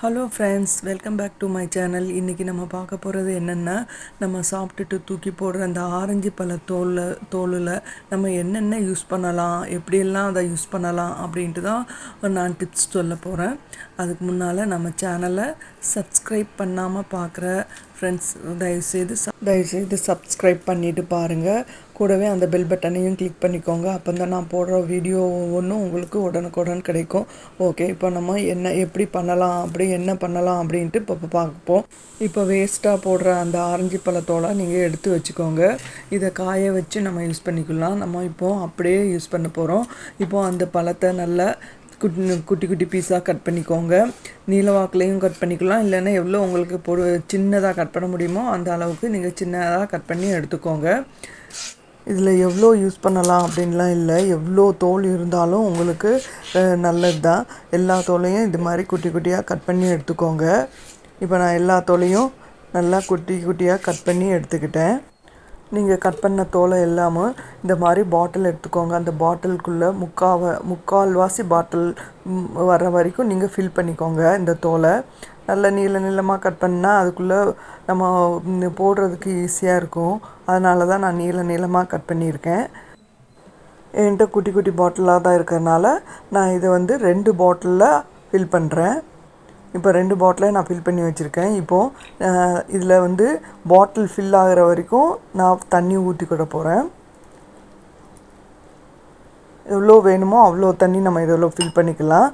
Hello friends welcome back to my channel இன்றைக்கி நம்ம பார்க்க போகிறது என்னென்னா நம்ம சாப்பிட்டுட்டு தூக்கி போடுற அந்த ஆரஞ்சு பழ தோலில் தோலில் நம்ம என்னென்ன யூஸ் பண்ணலாம் எப்படியெல்லாம் அதை யூஸ் பண்ணலாம் அப்படின்ட்டு தான் நான் டிப்ஸ் சொல்ல போகிறேன் அதுக்கு முன்னால் நம்ம சேனலை சப்ஸ்கிரைப் பண்ணாமல் பார்க்குற ஃப்ரெண்ட்ஸ் தயவுசெய்து தயவுசெய்து சப்ஸ்கிரைப் பண்ணிவிட்டு பாருங்கள் கூடவே அந்த பெல் பட்டனையும் கிளிக் பண்ணிக்கோங்க. அப்போ தான் நான் போடுற வீடியோ ஒவ்வொன்றும் உங்களுக்கு உடனுக்குடன் கிடைக்கும். ஓகே இப்போ நம்ம என்ன எப்படி பண்ணலாம் அப்படி என்ன பண்ணலாம் அப்படின்ட்டு இப்போ பார்ப்போம். இப்போ வேஸ்ட்டாக போடுற அந்த ஆரஞ்சு பழத்தோடு நீங்கள் எடுத்து வச்சுக்கோங்க. இதை காய வச்சு நம்ம யூஸ் பண்ணிக்கலாம். நம்ம இப்போது அப்படியே யூஸ் பண்ண போகிறோம் இப்போது அந்த பழத்தை நல்லா குட்டி குட்டி குட்டி பீஸாக கட் பண்ணிக்கோங்க. நீளவாக்குலேயும் கட் பண்ணிக்கலாம். இல்லைன்னா எவ்வளோ உங்களுக்கு பொடு சின்னதாக கட் பண்ண முடியுமோ அந்த அளவுக்கு நீங்கள் சின்னதாக கட் பண்ணி எடுத்துக்கோங்க. இதில் எவ்வளோ யூஸ் பண்ணலாம் அப்படின்லாம் இல்லை. எவ்வளோ தோல் இருந்தாலும் உங்களுக்கு நல்லது தான் எல்லா தோலையும் இது மாதிரி குட்டி குட்டியாக கட் பண்ணி எடுத்துக்கோங்க. இப்போ நான் எல்லா தோலையும் நல்லா குட்டி குட்டியாக கட் பண்ணி எடுத்துக்கிட்டேன். நீங்கள் கட் பண்ண தோலை எல்லாமும் இந்த மாதிரி பாட்டில் எடுத்துக்கோங்க. அந்த பாட்டிலுக்குள்ளே முக்காவ முக்கால்வாசி பாட்டில் வர்ற வரைக்கும் நீங்கள் ஃபில் பண்ணிக்கோங்க இந்த தோலை. நல்ல நீள நீளமாக கட் பண்ணால் அதுக்குள்ளே நம்ம போடுறதுக்கு ஈஸியாக இருக்கும். அதனால தான் நான் நீள நீளமாக கட் பண்ணியிருக்கேன். என்கிட்ட குட்டி குட்டி பாட்டிலாக தான் இருக்கிறதுனால நான் இதை வந்து ரெண்டு பாட்டிலில் ஃபில் பண்ணுறேன் இப்போ ரெண்டு பாட்டிலை நான் ஃபில் பண்ணி வச்சுருக்கேன். இப்போது இதில் வந்து பாட்டில் ஃபில் ஆகிற வரைக்கும் நான் தண்ணி ஊற்றி கூட போகிறேன் எவ்வளோ வேணுமோ அவ்வளோ தண்ணி நம்ம இதில் ஃபில் பண்ணிக்கலாம்.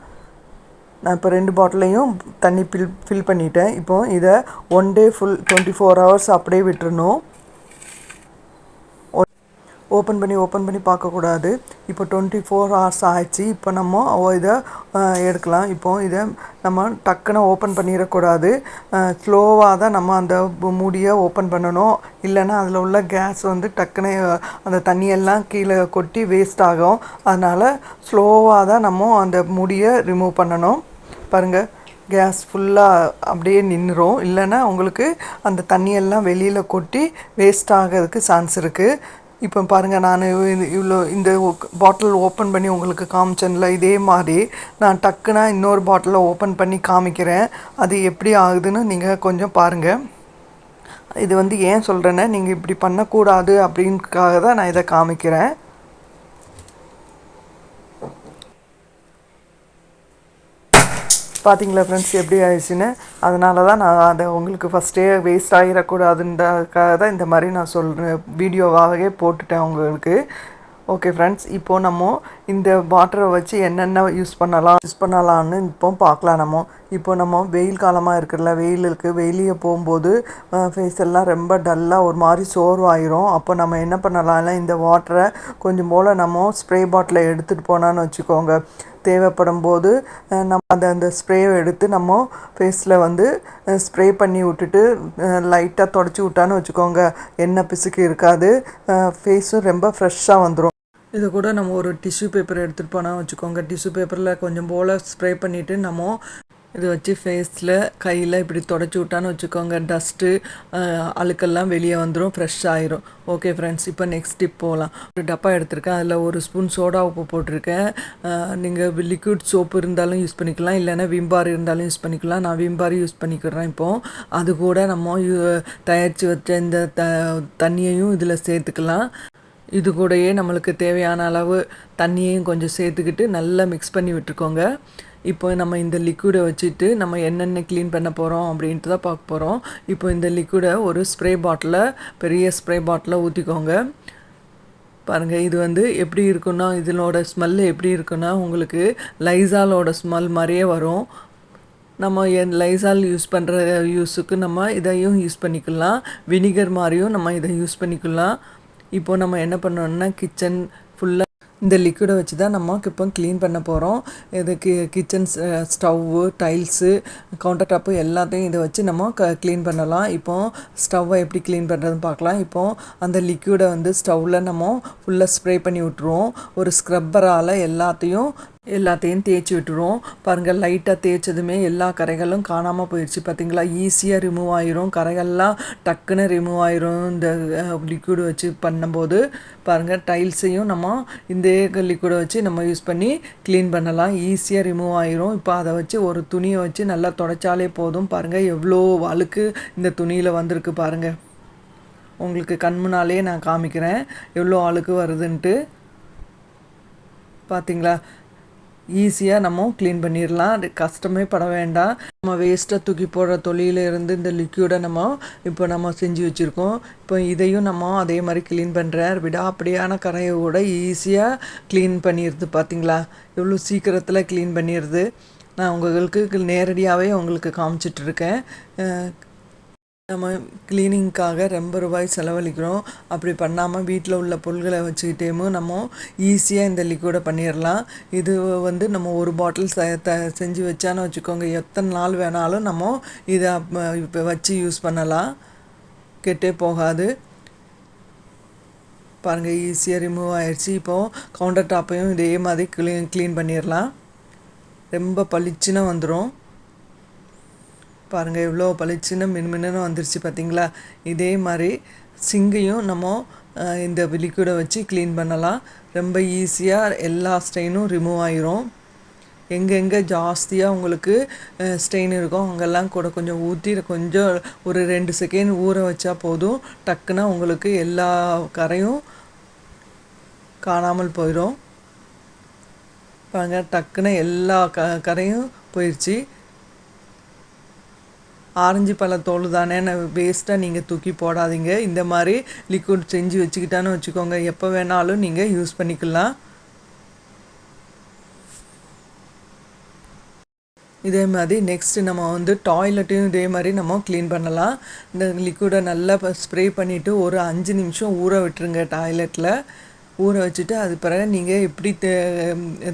நான் இப்போ ரெண்டு பாட்டிலையும் தண்ணி ஃபில் ஃபில் பண்ணிட்டேன். இப்போது இதை one day full twenty four hours அப்படியே விட்டுறணும். ஓப்பன் பண்ணி ஓப்பன் பண்ணி பார்க்கக்கூடாது. இப்போ டுவெண்ட்டி ஃபோர் ஹவர்ஸ் ஆயிடுச்சு. இப்போ நம்ம இதை எடுக்கலாம். இப்போது இதை நம்ம டக்குன்னு ஓப்பன் பண்ணிடக்கூடாது. ஸ்லோவாக தான் நம்ம அந்த மூடியை ஓப்பன் பண்ணணும். இல்லைன்னா அதில் உள்ள கேஸ் வந்து டக்குன்னு அந்த தண்ணியெல்லாம் கீழே கொட்டி வேஸ்ட் ஆகும். அதனால் ஸ்லோவாக தான் நம்ம அந்த மூடியை ரிமூவ் பண்ணணும். பாருங்கள் கேஸ் ஃபுல்லாக அப்படியே நின்றுரும். இல்லைன்னா உங்களுக்கு அந்த தண்ணியெல்லாம் வெளியில் கொட்டி வேஸ்ட் ஆகிறதுக்கு சான்ஸ் இருக்குது இப்போ பாருங்கள் நான் இவ்வளோ இந்த பாட்டில் ஓப்பன் பண்ணி உங்களுக்கு காமிச்சேன்ல இதே மாதிரி நான் டக்குனா இன்னொரு பாட்டிலை ஓப்பன் பண்ணி காமிக்கிறேன். அது எப்படி ஆகுதுன்னு நீங்கள் கொஞ்சம் பாருங்கள் இது வந்து ஏன் சொல்கிறேன்னா நீங்கள் இப்படி பண்ணக்கூடாது அப்படின்னுக்காக தான் நான் இதை காமிக்கிறேன். பார்த்தீங்களா ஃப்ரெண்ட்ஸ் எப்படி ஆயிடுச்சுன்னு? அதனால தான் நான் அதை உங்களுக்கு ஃபஸ்ட்டே வேஸ்ட் ஆகிடக்கூடாதுன்றதுக்காக தான் இந்த மாதிரி நான் சொல்கிறேன் வீடியோவாகவே போட்டுட்டேன் உங்களுக்கு. ஓகே ஃப்ரெண்ட்ஸ் இப்போது நம்ம இந்த வாட்டரை வச்சு என்னென்ன யூஸ் பண்ணலாம் யூஸ் பண்ணலான்னு இப்போ பார்க்கலாம் நம்ம. இப்போ நம்ம வெயில் காலமாக இருக்குல்ல வெயில் இருக்குது வெளியே போகும்போது ஃபேஸ் எல்லாம் ரொம்ப டல்லாக ஒரு மாதிரி சோர்வாயிரும். அப்போ நம்ம என்ன பண்ணலாம்னா இந்த வாட்டரை கொஞ்சம் போல் நம்ம ஸ்ப்ரே பாட்டிலை எடுத்துகிட்டு போனான்னு வச்சுக்கோங்க. தேவைப்படும் போது நம்ம அந்த அந்த ஸ்ப்ரேவை எடுத்து நம்ம ஃபேஸில் வந்து ஸ்ப்ரே பண்ணி விட்டுட்டு லைட்டாக தொடச்சி விட்டான்னு வச்சுக்கோங்க. எண்ணெய் பிசுக்கு இருக்காது. ஃபேஸும் ரொம்ப ஃப்ரெஷ்ஷாக வந்துடும் இதை கூட நம்ம ஒரு டிஷ்யூ பேப்பர் எடுத்துகிட்டு போனால் வச்சுக்கோங்க. டிஷ்யூ பேப்பரில் கொஞ்சம் போல் ஸ்ப்ரே பண்ணிவிட்டு நம்ம இதை வச்சு ஃபேஸில் கையில் இப்படி தொடச்சி விட்டான்னு வச்சுக்கோங்க டஸ்ட்டு அழுக்கெல்லாம் வெளியே வந்துடும் ஃப்ரெஷ் ஆயிரும். ஓகே ஃப்ரெண்ட்ஸ் இப்போ நெக்ஸ்ட் டிப் போகலாம் ஒரு டப்பா எடுத்திருக்கேன். அதில் ஒரு ஸ்பூன் சோடா உப்பு போட்டிருக்கேன். நீங்கள் லிக்விட் சோப்பு இருந்தாலும் யூஸ் பண்ணிக்கலாம். இல்லைன்னா விம்பார் இருந்தாலும் யூஸ் பண்ணிக்கலாம். நான் விம்பார் யூஸ் பண்ணிக்கிறேன் இப்போது அது கூட நம்ம தயாரித்து வச்ச இந்த த தண்ணியையும் இதில் சேர்த்துக்கலாம். இது கூடயே நம்மளுக்கு தேவையான அளவு தண்ணியையும் கொஞ்சம் சேர்த்துக்கிட்டு நல்லா மிக்ஸ் பண்ணி விட்டுருக்கோங்க இப்போ நம்ம இந்த லிக்விடை வச்சுட்டு நம்ம என்னென்ன க்ளீன் பண்ண போகிறோம் அப்படின்ட்டு தான் பார்க்க போகிறோம் இப்போ இந்த லிக்விடை ஒரு ஸ்ப்ரே பாட்டிலில் பெரிய ஸ்ப்ரே பாட்டிலில் ஊற்றிக்கோங்க பாருங்கள் இது வந்து எப்படி இருக்குன்னா இதனோட ஸ்மெல்லு எப்படி இருக்குன்னா உங்களுக்கு லைசாலோட ஸ்மெல் மாதிரியே வரும். நம்ம என் லைசால் யூஸ் பண்ணுற யூஸுக்கு நம்ம இதையும் யூஸ் பண்ணிக்கலாம். வினிகர் மாதிரியும் நம்ம இதை யூஸ் பண்ணிக்கலாம். இப்போது நம்ம என்ன பண்ணோம்னா கிச்சன் ஃபுல்லாக இந்த லிக்விடை வச்சு தான் நம்ம இப்போ க்ளீன் பண்ண போகிறோம் இது கி kitchen stove tiles counter top எல்லாத்தையும் இதை வச்சு நம்ம க க்ளீன் பண்ணலாம். இப்போது ஸ்டவ்வை எப்படி க்ளீன் பண்ணுறதுன்னு பார்க்கலாம். இப்போ அந்த லிக்விடை வந்து ஸ்டவ்வில் நம்ம ஃபுல்லாக ஸ்ப்ரே பண்ணி விட்ருவோம் ஒரு ஸ்க்ரப்பரால் எல்லாத்தையும் எல்லாத்தையும் தேய்ச்சி விட்டுருவோம் பாருங்கள் லைட்டாக தேய்ச்சதுமே எல்லா கரைகளும் காணாமல் போயிடுச்சு. பார்த்தீங்களா ஈஸியாக ரிமூவ் ஆயிரும். கரைகள்லாம் டக்குன்னு ரிமூவ் ஆயிரும். இந்த லிக்விடு வச்சு பண்ணும்போது பாருங்கள் டைல்ஸையும் நம்ம இந்த லிக்விடை வச்சு நம்ம யூஸ் பண்ணி க்ளீன் பண்ணலாம். ஈஸியாக ரிமூவ் ஆயிரும். இப்போ அதை வச்சு ஒரு துணியை வச்சு நல்லா தொடச்சாலே போதும். பாருங்கள் எவ்வளோ அழுக்கு இந்த துணியில் வந்திருக்கு பாருங்கள் உங்களுக்கு கண் முன்னாலே நான் காமிக்கிறேன். எவ்வளோ அழுக்கு வருதுன்ட்டு. பார்த்தீங்களா ஈஸியாக நம்ம க்ளீன் பண்ணிடலாம் கஷ்டமே பட வேண்டாம். நம்ம வேஸ்ட்டாக தூக்கி போடுற தொழில இருந்து இந்த லிக்யூடை நம்ம இப்போ நம்ம செஞ்சு வச்சுருக்கோம். இப்போ இதையும் நம்ம அதே மாதிரி க்ளீன் பண்ணுறேன் விடாப்படியான கரையை கூட ஈஸியாக க்ளீன் பண்ணிடுது பார்த்தீங்களா எவ்வளோ சீக்கிரத்தில் க்ளீன் பண்ணிடுது நான் உங்களுக்கு நேரடியாகவே உங்களுக்கு காமிச்சிட்ருக்கேன் நம்ம க்ளீனிங்க்காக ரொம்ப ரூபாய் செலவழிக்கிறோம். அப்படி பண்ணாமல் வீட்டில் உள்ள பொருள்களை வச்சுக்கிட்டேமோ நம்ம ஈஸியாக இந்த லிக்விடை பண்ணிடலாம் இது வந்து நம்ம ஒரு பாட்டில் ச த செஞ்சு வச்சான்னு வச்சுக்கோங்க. எத்தனை நாள் வேணாலும் நம்ம இதை இப்போ வச்சு யூஸ் பண்ணலாம். கெட்டே போகாது. பாருங்கள் ஈஸியாக ரிமூவ் ஆயிடுச்சு இப்போது கவுண்டர் டாப்பையும் இதே மாதிரி க்ளீன் க்ளீன் பண்ணிடலாம் ரொம்ப பளிச்சுன்னு வந்துடும் பாருங்கள் எவ்வளோ பளிச்சுன்னு மின்மின்னு வந்துருச்சு பார்த்தீங்களா இதே மாதிரி சிங்கையும் நம்ம இந்த லிக்விடை வச்சு க்ளீன் பண்ணலாம். ரொம்ப ஈஸியாக எல்லா ஸ்டெயினும் ரிமூவ் ஆயிரும். எங்கெங்கே ஜாஸ்தியாக உங்களுக்கு ஸ்டெயின் இருக்கும் அங்கெல்லாம் கூட கொஞ்சம் ஊற்றி கொஞ்சம் ஒரு ரெண்டு செகண்ட் ஊற வச்சா போதும். டக்குன்னா உங்களுக்கு எல்லா கரையும் காணாமல் போயிடும் பாருங்கள் டக்குன்னு எல்லா க கரையும் போயிடுச்சு ஆரஞ்சு பழத்தோல் தானேன்னு தானே வேஸ்ட்டாக நீங்கள் தூக்கி போடாதீங்க. இந்த மாதிரி லிக்விட் செஞ்சு வச்சுக்கிட்டான்னு வச்சுக்கோங்க. எப்போ வேணாலும் நீங்கள் யூஸ் பண்ணிக்கலாம். இதே மாதிரி நெக்ஸ்ட்டு நம்ம வந்து டாய்லெட்டையும் இதே மாதிரி நம்ம க்ளீன் பண்ணலாம். இந்த லிக்விடை நல்லா ஸ்ப்ரே பண்ணிவிட்டு ஒரு அஞ்சு நிமிஷம் ஊற விட்டுருங்க டாய்லெட்டில் ஊற வச்சுட்டு அது பிறகு நீங்கள் எப்படி தே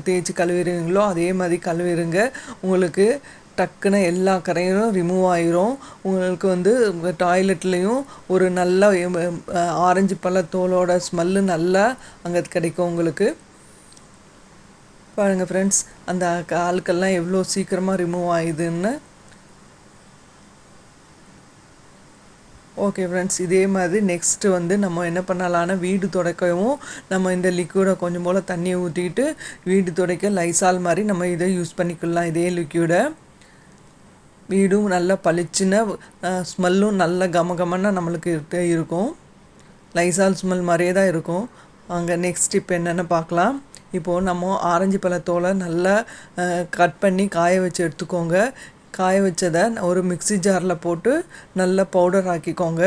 தேய்ச்சி கழுவிடுவீங்களோ அதே மாதிரி கழுவிடுங்க. உங்களுக்கு டக்குன்னு எல்லா கரையும் ரிமூவ் ஆயிரும். உங்களுக்கு வந்து டாய்லெட்லேயும் ஒரு நல்ல ஆரஞ்சு பழத்தோலோட ஸ்மெல்லு நல்லா அங்கே கிடைக்கும் உங்களுக்கு. பாருங்கள் ஃப்ரெண்ட்ஸ் அந்த ஆளுக்கெல்லாம் எவ்வளோ சீக்கிரமாக ரிமூவ் ஆகுதுன்னு ஓகே ஃப்ரெண்ட்ஸ் இதே மாதிரி நெக்ஸ்ட்டு வந்து நம்ம என்ன பண்ணலான்னா வீடு துடைக்கவும் நம்ம இந்த லிக்யூடை கொஞ்சம் போல் தண்ணியை ஊற்றிக்கிட்டு வீடு துடைக்க லைசால் மாதிரி நம்ம இதை யூஸ் பண்ணிக்கலாம் இதே லிக்யூடை வீடும் நல்லா பளிச்சுன்னு ஸ்மெல்லும் நல்ல கம கமன்னு நம்மளுக்கு இருக்கும். லைசால் ஸ்மெல் மாதிரியே தான் இருக்கும். அங்கே நெக்ஸ்ட் இப்போ என்னென்னு பார்க்கலாம். இப்போது நம்ம ஆரஞ்சு பழத்தோலை நல்லா கட் பண்ணி காய வச்சு எடுத்துக்கோங்க. காய வச்சதை ஒரு மிக்சி ஜாரில் போட்டு நல்லா பவுடர் ஆக்கிக்கோங்க.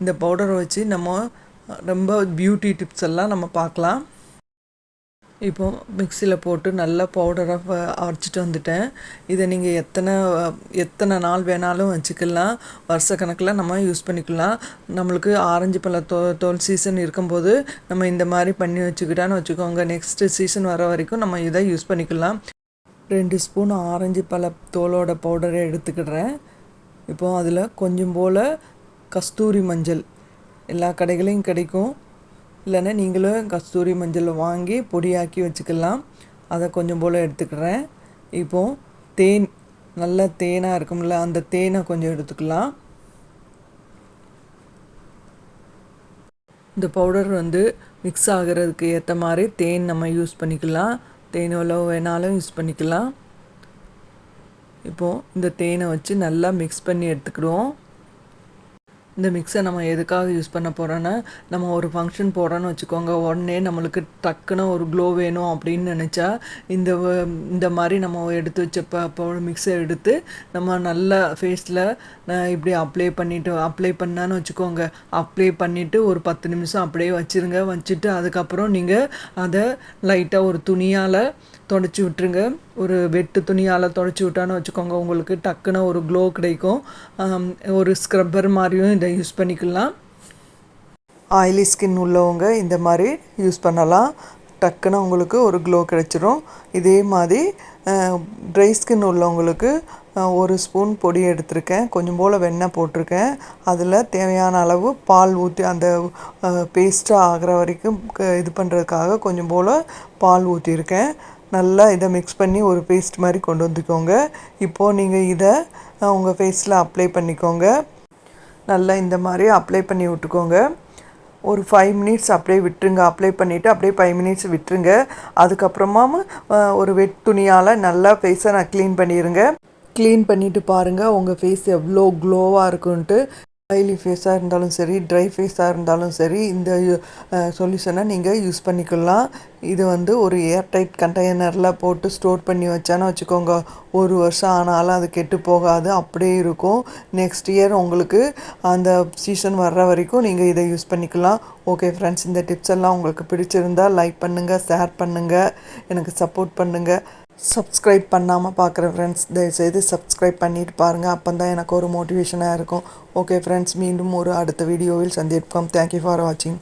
இந்த பவுடரை வச்சு நம்ம ரொம்ப பியூட்டி டிப்ஸ் எல்லாம் நம்ம பார்க்கலாம். இப்போ மிக்சியில் போட்டு நல்லா பவுடராக அரைச்சிட்டு வந்துட்டேன். இதை நீங்கள் எத்தனை எத்தனை நாள் வேணாலும் வச்சுக்கலாம். வருஷ கணக்கில் நம்ம யூஸ் பண்ணிக்கலாம். நம்மளுக்கு ஆரஞ்சு பழ தோ தோல் சீசன் இருக்கும்போது நம்ம இந்த மாதிரி பண்ணி வச்சுக்கிட்டான்னு வச்சுக்கோங்க. நெக்ஸ்ட்டு சீசன் வர வரைக்கும் நம்ம இதை யூஸ் பண்ணிக்கலாம். ரெண்டு ஸ்பூன் ஆரஞ்சு பழ தோலோட பவுடரை எடுத்துக்கிடுறேன். இப்போது அதில் கொஞ்சம் போல் கஸ்தூரி மஞ்சள் எல்லா கடைகளையும் கிடைக்கும். இல்லைன்னா நீங்களும் கஸ்தூரி மஞ்சள் வாங்கி பொடியாக்கி வச்சுக்கலாம். அதை கொஞ்சம் போல் எடுத்துக்கிறேன். இப்போது தேன் நல்ல தேனாக இருக்கும்ல அந்த தேனை கொஞ்சம் எடுத்துக்கலாம். இந்த பவுடர் வந்து மிக்ஸ் ஆகிறதுக்கு ஏற்ற மாதிரி தேன் நம்ம யூஸ் பண்ணிக்கலாம். தேன் எவ்வளோ வேணாலும் யூஸ் பண்ணிக்கலாம். இப்போது இந்த தேனை வச்சு நல்லா மிக்ஸ் பண்ணி எடுத்துக்கிடுவோம். இந்த மிக்ஸை நம்ம எதுக்காக யூஸ் பண்ண போகிறோன்னா நம்ம ஒரு ஃபங்க்ஷன் போகிறோன்னு வச்சுக்கோங்க. உடனே நம்மளுக்கு டக்குன்னு ஒரு க்ளோ வேணும் அப்படின்னு நினச்சா இந்த இந்த மாதிரி நம்ம எடுத்து வச்சப்ப அப்போ மிக்ஸை எடுத்து நம்ம நல்லா ஃபேஸில் இப்படி அப்ளை பண்ணிவிட்டு அப்ளை பண்ணான்னு வச்சுக்கோங்க. அப்ளை பண்ணிவிட்டு ஒரு பத்து நிமிஷம் அப்படியே வச்சுருங்க. வச்சுட்டு அதுக்கப்புறம் நீங்கள் அதை லைட்டாக ஒரு துணியால் தொடச்சி விட்டுருங்க. ஒரு வெட்டு துணியால் தொடச்சி விட்டான்னு வச்சுக்கோங்க. உங்களுக்கு டக்குன்னு ஒரு க்ளோ கிடைக்கும். ஒரு ஸ்க்ரப்பர் மாதிரியும் இதை யூஸ் பண்ணிக்கலாம். ஆயிலி ஸ்கின் உள்ளவங்க இந்த மாதிரி யூஸ் பண்ணலாம். டக்குன்னு உங்களுக்கு ஒரு க்ளோ கிடச்சிரும். இதே மாதிரி ட்ரை ஸ்கின் உள்ளவங்களுக்கு ஒரு ஸ்பூன் பொடி எடுத்திருக்கேன். கொஞ்சம் போல் வெண்ணெய் போட்டிருக்கேன். அதில் தேவையான அளவு பால் ஊற்றி அந்த பேஸ்ட்டாக ஆகிற வரைக்கும் இது பண்ணுறதுக்காக கொஞ்சம் போல் பால் ஊற்றியிருக்கேன் நல்லா இதை மிக்ஸ் பண்ணி ஒரு பேஸ்ட் மாதிரி கொண்டு வந்துக்கோங்க. இப்போது நீங்கள் இதை உங்கள் ஃபேஸில் அப்ளை பண்ணிக்கோங்க. நல்லா இந்த மாதிரி அப்ளை பண்ணி விட்டுக்கோங்க. ஒரு ஃபைவ் மினிட்ஸ் அப்படியே விட்டுருங்க. அப்ளை பண்ணிவிட்டு அப்படியே ஃபைவ் மினிட்ஸ் விட்டுருங்க. அதுக்கப்புறமா ஒரு வெட் துணியால் நல்லா ஃபேஸை நான் க்ளீன் பண்ணிடுங்க க்ளீன் பண்ணிவிட்டு பாருங்கள் உங்கள் ஃபேஸ் எவ்வளோ க்ளோவாக இருக்குன்ட்டு. ஆயிலி ஃபேஸாக இருந்தாலும் சரி ட்ரை ஃபேஸாக இருந்தாலும் சரி இந்த சொல்யூஷனை நீங்கள் யூஸ் பண்ணிக்கலாம். இது வந்து ஒரு ஏர்டைட் கண்டெய்னரில் போட்டு ஸ்டோர் பண்ணி வச்சான்னு வச்சுக்கோங்க. ஒரு வருஷம் ஆனாலும் அது கெட்டு போகாது அப்படியே இருக்கும். நெக்ஸ்ட் இயர் உங்களுக்கு அந்த சீசன் வர்ற வரைக்கும் நீங்கள் இதை யூஸ் பண்ணிக்கலாம். ஓகே ஃப்ரெண்ட்ஸ் இந்த டிப்ஸ் எல்லாம் உங்களுக்கு பிடிச்சிருந்தா லைக் பண்ணுங்கள் ஷேர் பண்ணுங்கள் எனக்கு சப்போர்ட் பண்ணுங்கள் சப்ஸ்கிரைப் பண்ணாமல் பார்க்குற ஃப்ரெண்ட்ஸ் தயவுசெய்து சப்ஸ்கிரைப் பண்ணிட்டு பாருங்கள் அப்போ தான் எனக்கு ஒரு மோட்டிவேஷனாக இருக்கும். ஓகே ஃப்ரெண்ட்ஸ் மீண்டும் ஒரு அடுத்த வீடியோவில் சந்திப்போம். தேங்க்யூ ஃபார் வாட்சிங்